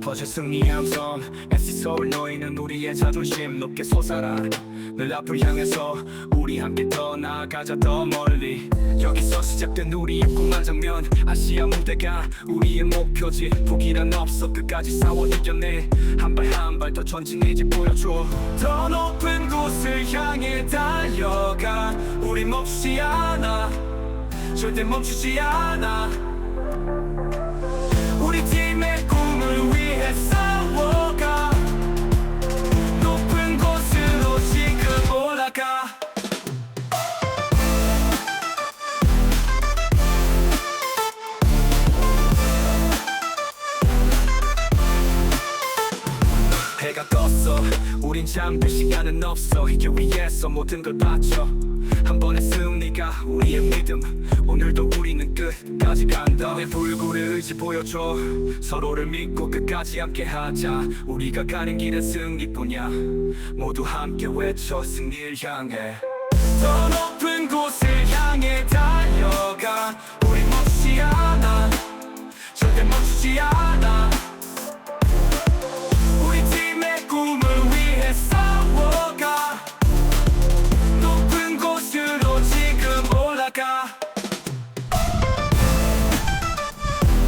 터질 승리의 함성 SC 서울 너희는 우리의 자존심 높게 솟아라. 늘 앞을 향해서 우리 함께 더 나아가자 더 멀리. 여기서 시작된 우리의 꿈한 장면. 아시아 무대가 우리의 목표지. 포기란 없어 끝까지 싸워 이겨내. 한 발 한 발 더 전진해지 보여줘. 더 높은 곳을 향해 달려가. 우리 멈추지 않아. 절대 멈추지 않아 해가 떴어. 우린 잠들 시간은 없어. 이게 위해서 모든 걸 바쳐. 한 번의 승리가 우리의 믿음. 오늘도 우리는 끝까지 간다. 내 불굴의 의지 보여줘. 서로를 믿고 끝까지 함께 하자. 우리가 가는 길은 승리뿐이야. 모두 함께 외쳐 승리를 향해. 더 높은 곳을 향해 달려가. 우리 멈추지